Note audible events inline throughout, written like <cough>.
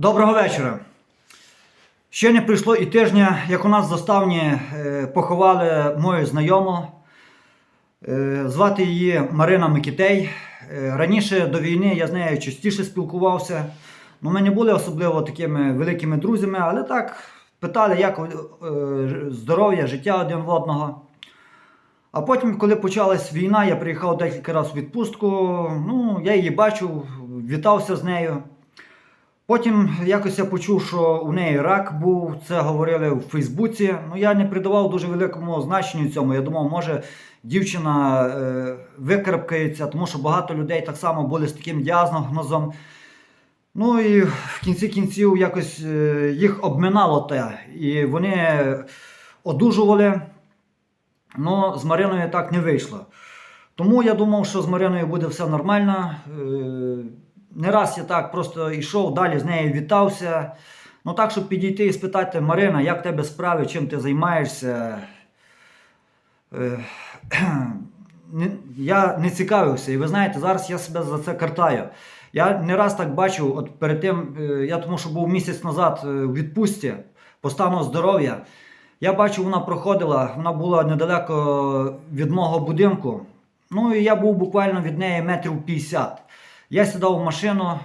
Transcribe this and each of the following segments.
Доброго вечора. Ще не пройшло і тижня, як у нас в заставні е, поховали мою знайому. Е, Звати її Марина Микітей. Е, Раніше до війни я з нею частіше спілкувався. Ну, ми не були особливо такими великими друзями, але так питали, як здоров'я, життя один в одного. А потім, коли почалась війна, я приїхав декілька разів у відпустку. Ну, я її бачив, вітався з нею. Потім якось я почув, що у неї рак був, це говорили в Фейсбуці. Ну я не придавав дуже великому значенню цьому. Я думав, може дівчина е, викарабкається, тому що багато людей так само були з таким діагнозом. Ну і в кінці кінців якось е, їх обминало те. І вони одужували. Ну, з Мариною так не вийшло. Тому я думав, що з Мариною буде все нормально. Е, Не раз я так просто йшов, далі з нею вітався. Ну так, щоб підійти і спитати, Марина, як тебе справи, чим ти займаєшся? Е, <clears throat> Я не цікавився. І ви знаєте, зараз я себе за це картаю. Я не раз так бачив, от перед тим, е, я тому що був місяць назад е, у відпустці по стану здоров'я. Я бачу, вона проходила, вона була недалеко від мого будинку. Ну і я був буквально від неї метрів 50. Я сідав в машину.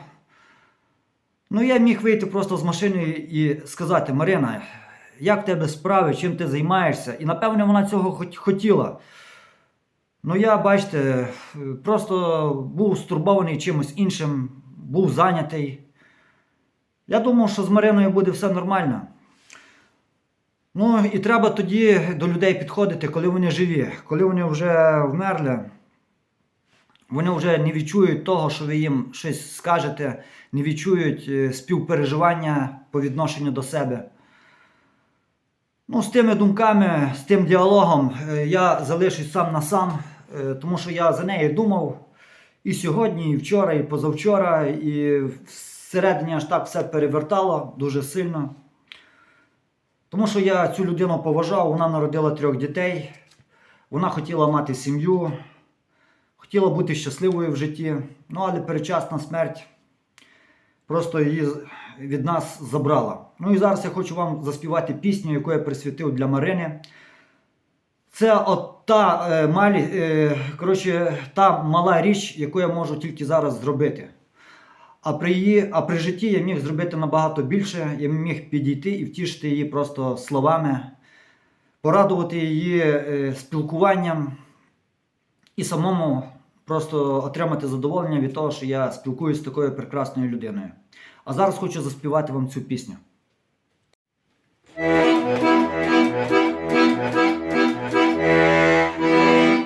Ну, я міг вийти просто з машини і сказати: Марина, як в тебе справи, чим ти займаєшся? І напевне вона цього хотіла. Ну, я, бачите, просто був стурбований чимось іншим, був зайнятий. Я думав, що з Мариною буде все нормально. Ну і треба тоді до людей підходити, коли вони живі, коли вони вже вмерли. Вони вже не відчують того, що ви їм щось скажете, не відчують е, співпереживання по відношенню до себе. Ну, з тими думками, з тим діалогом е, я залишусь сам на сам, е, тому що я за нею думав і сьогодні, і вчора, і позавчора, і всередині аж так все перевертало дуже сильно. Тому що я цю людину поважав, вона народила трьох дітей, вона хотіла мати сім'ю, хотіла бути щасливою в житті, ну але передчасна смерть просто її від нас забрала. Ну і зараз я хочу вам заспівати пісню, яку я присвятив для Марини. Це от та, е, малі, е, коротше, та мала річ, яку я можу тільки зараз зробити. А при, її, а при житті я міг зробити набагато більше, я міг підійти і втішити її просто словами, порадувати її е, спілкуванням і самому просто отримати задоволення від того, що я спілкуюся з такою прекрасною людиною. А зараз хочу заспівати вам цю пісню.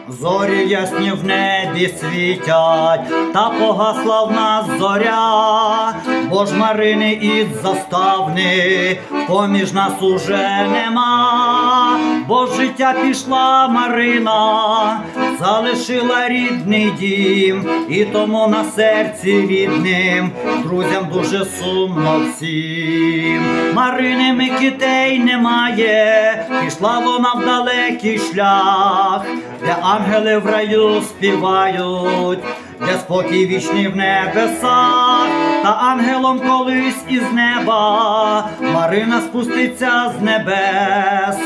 Зорі ясні в небі світять, та погасла в нас зоря, бо ж Марини із заставни поміж нас уже нема, бо життя пішла Марина, залишила рідний дім, і тому на серці рідним, друзям дуже сумно всім. Марини Микітей немає, пішла вона в далекий шлях, де ангели в раю співають, де спокій вічний в небесах, та ангелом колись із неба Марина спуститься з небес,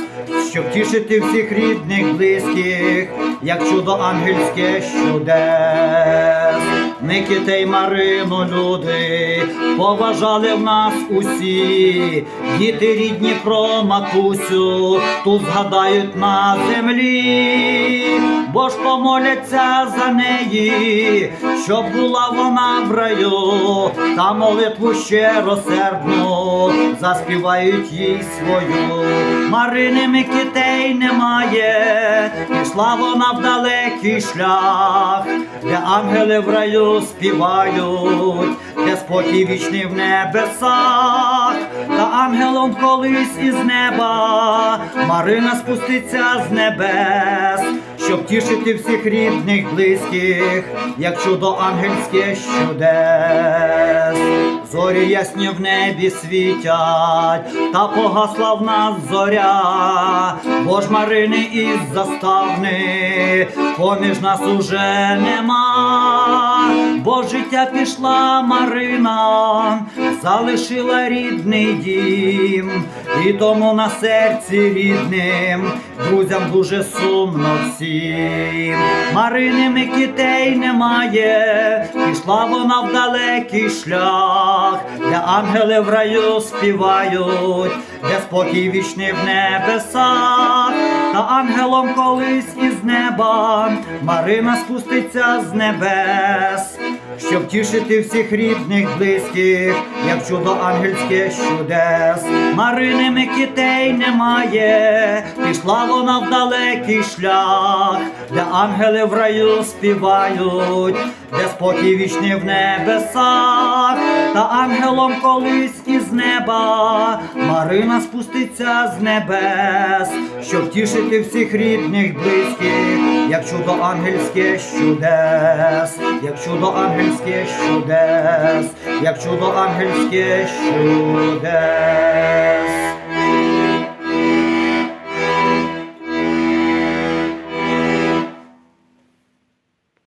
щоб тішити всіх рідних, близьких, як чудо ангельське чудес. Миките й Марину люди поважали в нас усі, діти рідні про матусю, тут згадають на землі, бо ж помоляться за неї, щоб була вона в раю, та молитву щиросердну заспівають їй свою. Марини Микітей немає, пішла вона в далекий шлях, де ангели в раю співають, де спокій вічний в небесах, та ангелом колись із неба Марина спуститься з небес, щоб тішити всіх рідних, близьких, як чудо ангельське чудес. Зорі ясні в небі світять, та погасла в нас зоря, бо ж Марини із заставни поміж нас уже нема, бо життя пішла Марина, залишила рідний дім, і тому на серці рідним, друзям дуже сумно всім. Марини Микітей немає, пішла вона в далекий шлях, де ангели в раю співають, де спокій вічний в небесах, та ангелом колись із неба Марина спуститься з небес, щоб тішити всіх рідних, близьких, як чудо ангельське чудес. Марини Микітей немає, пішла вона в далекий шлях, де ангели в раю співають, де спокій вічний в небесах, та ангелом колись із неба Марина спуститься з небес, щоб тішити всіх рідних, близьких, як чудо ангельське чудес, як чудо ангельське чудес, як чудо ангельське чудес.